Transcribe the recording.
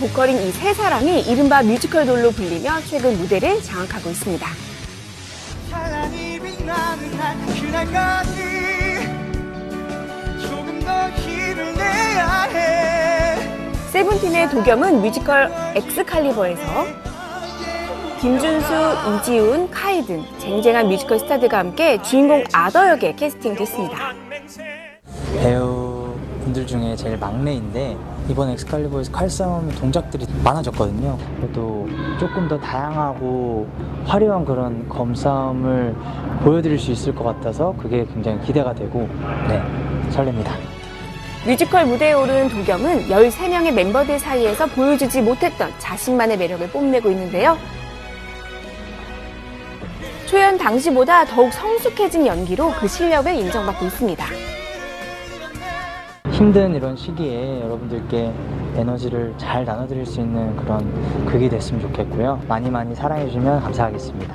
보컬인 이 세 사람이 이른바 뮤지컬 돌로 불리며 최근 무대를 장악하고 있습니다. 사랑이 빛나는 날 그날까지 조금 더 힘을 내야 해 세븐틴의 도겸은 뮤지컬 엑스칼리버에서 김준수, 이지훈, 카이 등 쟁쟁한 뮤지컬 스타들과 함께 주인공 아더 역에 캐스팅됐습니다. 배우 분들 중에 제일 막내인데 이번 엑스칼리버에서 칼싸움 동작들이 많아졌거든요. 그래도 조금 더 다양하고 화려한 그런 검싸움을 보여드릴 수 있을 것 같아서 그게 굉장히 기대가 되고 네 설렙니다. 뮤지컬 무대에 오른 도겸은 13명의 멤버들 사이에서 보여주지 못했던 자신만의 매력을 뽐내고 있는데요. 초연 당시보다 더욱 성숙해진 연기로 그 실력을 인정받고 있습니다. 힘든 이런 시기에 여러분들께 에너지를 잘 나눠드릴 수 있는 그런 극이 됐으면 좋겠고요. 많이 많이 사랑해주시면 감사하겠습니다.